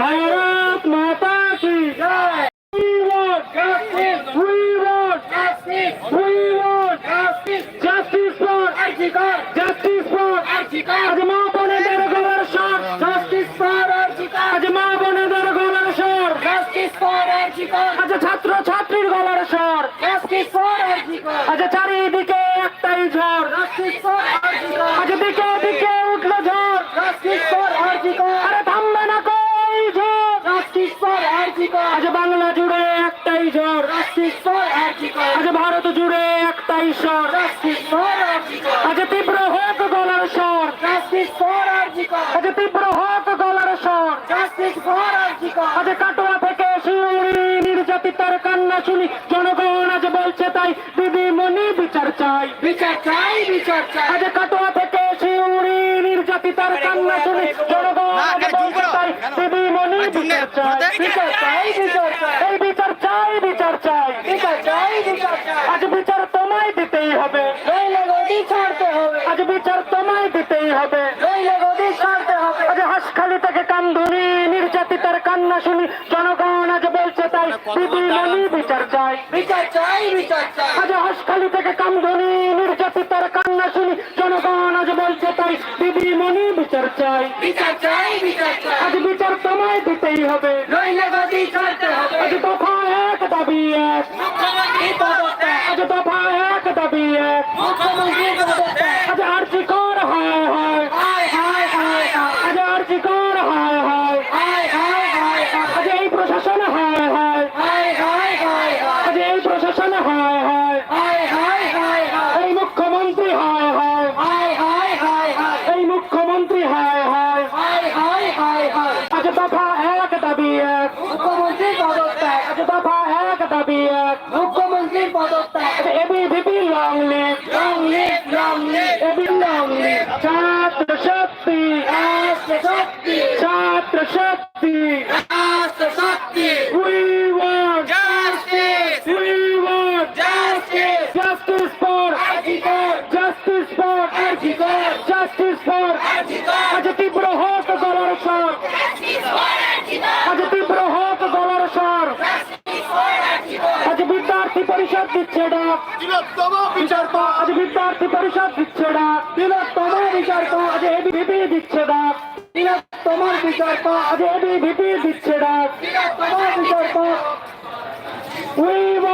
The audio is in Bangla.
ভারত মাতা কি জয় We want justice. We want justice. We want justice. Justice for Archikar. Justice for Archikar. আজ মা বোনেদের গলার স্বর. Justice for Archikar. আজ মা বোনেদের গলার স্বর. Justice for Archikar. আজ ছাত্র ছাত্রীর গলার স্বর. Justice for Archikar. আজ চারি আজ ভারত জুড়ে একটা জাস্টিস আজ তীব্র হোক গলার স্বর। আজ তীব্র হোক গলার স্বর। আজ কাটোয়া থেকে শিউরি নির্যাতিতার কান্না শুনি জনগণ আজ বলছে তাই দিদিমণি বিচার চাই। বিচার চাই বিচার চাই। আজ কাটোয়া থেকে শিউরি নির্যাতিতার কান্না শুনি জনগণ আজ বলছে তাই দিদিমণি বিচার চাই বিচার চাই। বিচার চাই বিচার চাই বিচার চাই বিচার চাই বিচার চাই আজ বিচার তোমায় দিতেই হবে নইলে গদি ছাড়তে হবে আজ বিচার তোমায় দিতেই হবে। হাসখালি থেকে কান্দুনি নির্যাতিতার কান্না শুনি। জনগণ আজ বলছে তাই বিচার চাই। বিচার চাই বিচার চাই। আজ হাসখালি থেকে কামধনি নির্যাতিতার কান্না শুনি। জনগণ আজ বলছে তাই দিদিমণি বিচার চাই। বিচার চাই বিচার চাই। আজ বিচার তোমায় দিতেই হবে। নইলে গদি ছাড়তে হবে। আজ দফা এক দাবি এক। মুখ্যমন্ত্রী পদত্যাগ। আজ দফা এক দাবি এক। মুখ্যমন্ত্রী দফা এক দাবি এক মুখ্যমন্ত্রী পদত্যাগ দফা এক দাবি এক মুখ্যমন্ত্রীর পদত্যাগ ABVP long live long live long live AB long live ছাত্র শক্তি রাষ্ট্র শক্তি ছাত্র শক্তি রাষ্ট্র শক্তি we want justice we want justice justice for অধিকার জাস্টিস ফর অধিকার জাস্টিস ফর অধিকার আজ তীব্র হোক গলার স্বর আজ তীব্র হোক গলার স্বর আজ বিদ্যার্থী পরিষদ দিচ্ছে আজ বিদ্যার্থী পরিষদ দিচ্ছে ডাক বিচার আজ দিচ্ছে ডাক তোমার বিচার আজ এবিভিপি দিচ্ছে ডাক উই